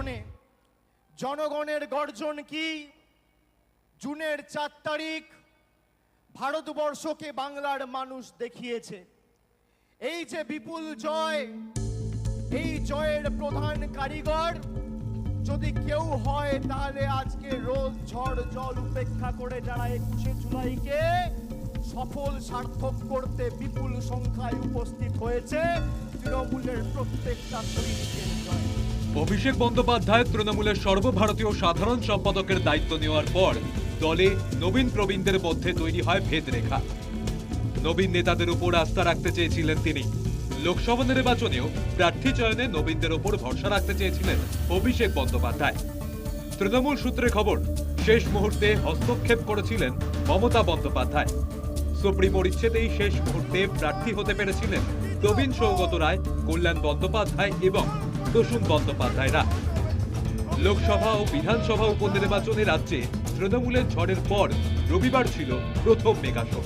নির্বাচনে জনগণের গর্জন কি? জুনের চার তারিখ ভারতবর্ষকে বাংলার মানুষ দেখিয়েছে। এই যে বিপুল জয়, এই জয়ের প্রধান কারিগর, যদি কেউ হয় তাহলে আজকে রোজ ঝড় জল উপেক্ষা করে যারা একুশে জুলাইকে সফল সার্থক করতে বিপুল সংখ্যায় উপস্থিত হয়েছে, তৃণমূলের প্রত্যেকটা সৈনিকের জয়। অভিষেক বন্দ্যোপাধ্যায় তৃণমূলের সর্বভারতীয় সাধারণ সম্পাদকের দায়িত্ব নেওয়ার পর দলে নবীন প্রবীণদের মধ্যে তৈরি হয় ভেদরেখা। নবীন নেতাদের উপর আস্থা রাখতে চেয়েছিলেন তিনি। লোকসভা নির্বাচনেও প্রার্থী চয়নে নবীনদের ওপর ভরসা রাখতে চেয়েছিলেন অভিষেক বন্দ্যোপাধ্যায়। তৃণমূল সূত্রে খবর, শেষ মুহূর্তে হস্তক্ষেপ করেছিলেন মমতা বন্দ্যোপাধ্যায়। সুপ্রিম পরিচ্ছেদেই শেষ মুহূর্তে প্রার্থী হতে পেরেছিলেন প্রবীণ সৌগত রায়, কল্যাণ বন্দ্যোপাধ্যায় এবং প্রসূন বন্দ্যোপাধ্যায়রা। লোকসভা ও বিধানসভা উপনির্বাচনে রাজ্যে তৃণমূলের ঝড়ের পর রবিবার ছিল প্রথম মেগাশো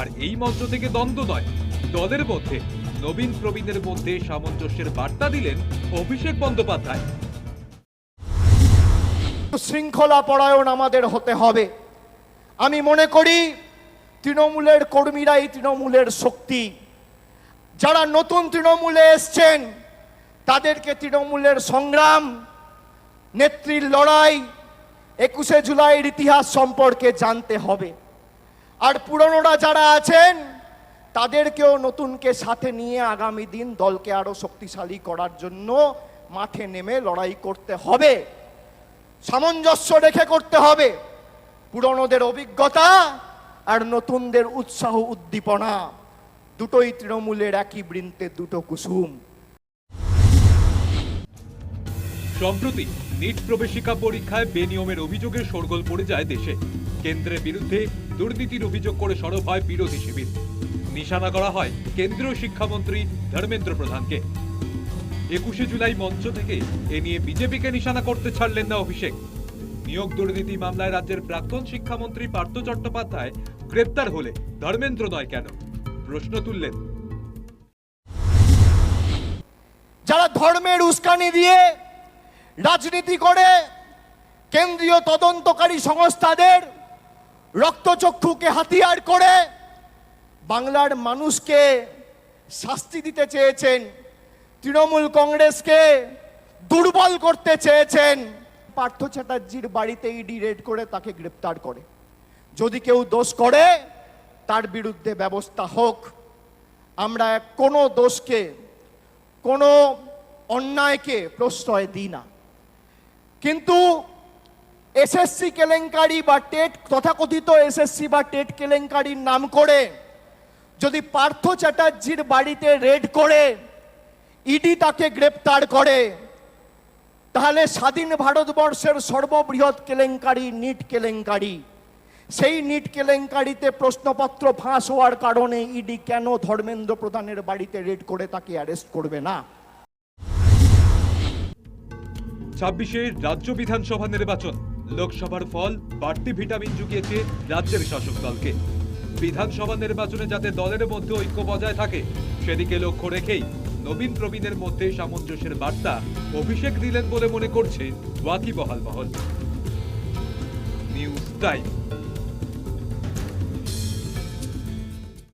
আর এই মঞ্চ থেকে দ্বন্দ্ব নয়, দলের মধ্যে নবীন প্রবীণের মধ্যে সামঞ্জস্যের বার্তা দিলেন অভিষেক বন্দ্যোপাধ্যায়। শৃঙ্খলা পরায়ণ আমাদের হতে হবে। আমি মনে করি তৃণমূলের কর্মীরাই তৃণমূলের শক্তি। যারা নতুন তৃণমূলে এসছেন তাদেরকে তৃণমূলের সংগ্রাম, নেত্রীর লড়াই, একুশে জুলাইয়ের ইতিহাস সম্পর্কে জানতে হবে। আর পুরনোরা যারা আছেন, তাদেরকেও নতুনকে সাথে নিয়ে আগামী দিন দলকে আরও শক্তিশালী করার জন্য মাঠে নেমে লড়াই করতে হবে। সামঞ্জস্য রেখে করতে হবে। পুরনোদের অভিজ্ঞতা আর নতুনদের উৎসাহ উদ্দীপনা, দুটোই তৃণমূলের একই বৃন্তে, দুটো কুসুম। সম্প্রতি নিট প্রবেশিকা পরীক্ষায় বেনিয়মের অভিযোগে শোরগোল পড়ে যায় দেশে। কেন্দ্রের বিরুদ্ধে দুর্নীতির অভিযোগ করে সরব হয় বিরোধী শিবির। নিশানা করা হয় কেন্দ্রীয় শিক্ষামন্ত্রী ধর্মেন্দ্র প্রধানকে। একুশে জুলাই মঞ্চ থেকে এ নিয়ে বিজেপিকে নিশানা করতে ছাড়লেন না অভিষেক। নিয়োগ দুর্নীতি মামলায় রাজ্যের প্রাক্তন শিক্ষামন্ত্রী পার্থ চট্টোপাধ্যায় গ্রেপ্তার হলে ধর্মেন্দ্র নয় কেন? প্রশ্ন তুললেন। যারা ধর্মের উস্কানি দিয়ে রাজনীতি করে কেন্দ্রীয় তদন্তকারী সংস্থাদের রক্তচক্ষুকে হাতিয়ার করে বাংলার মানুষকে শাস্তি দিতে চেয়েছেন, তৃণমূল কংগ্রেসকে দুর্বল করতে চেয়েছেন। পার্থ চ্যাটার্জির বাড়িতে ইডি রেড করে তাকে গ্রেপ্তার করে। যদি কেউ দোষ করে, তার বিরুদ্ধে ব্যবস্থা হোক। আমরা কোনো দোষকে, কোনো অন্যায়কে প্রশ্রয় দিই না। কিন্তু এসএসসি কেলেঙ্কারি বা টেট, তথাকথিত এসএসসি বা টেট কেলেঙ্কারির নাম করে যদি পার্থ চ্যাটার্জির বাড়িতে রেড করে, ইডি তাকে গ্রেপ্তার করে, তাহলে স্বাধীন ভারতবর্ষের সর্ববৃহৎ কেলেঙ্কারি নিট কেলেঙ্কারি। সেই নিট কেলেঙ্কারিতে প্রশ্নপত্র ফাঁস হওয়ার কারণে ইডি কেন ধর্মেন্দ্র প্রধানের বাড়িতে রেড করে তাকে অ্যারেস্ট করবে না? ছাব্বিশে রাজ্য বিধানসভা নির্বাচন। লোকসভার ফল বাড়তি ভিটামিন জুগিয়েছে রাজ্যের শাসক দলকে। বিধানসভা নির্বাচনে যাতে দলের মধ্যে ঐক্য বজায় থাকে, সেদিকে লক্ষ্য রেখেই নবীন প্রবীণের মধ্যে সামঞ্জস্যের বার্তা অভিষেক দিলেন বলে মনে করছে ওয়াকিবহাল মহল। News time.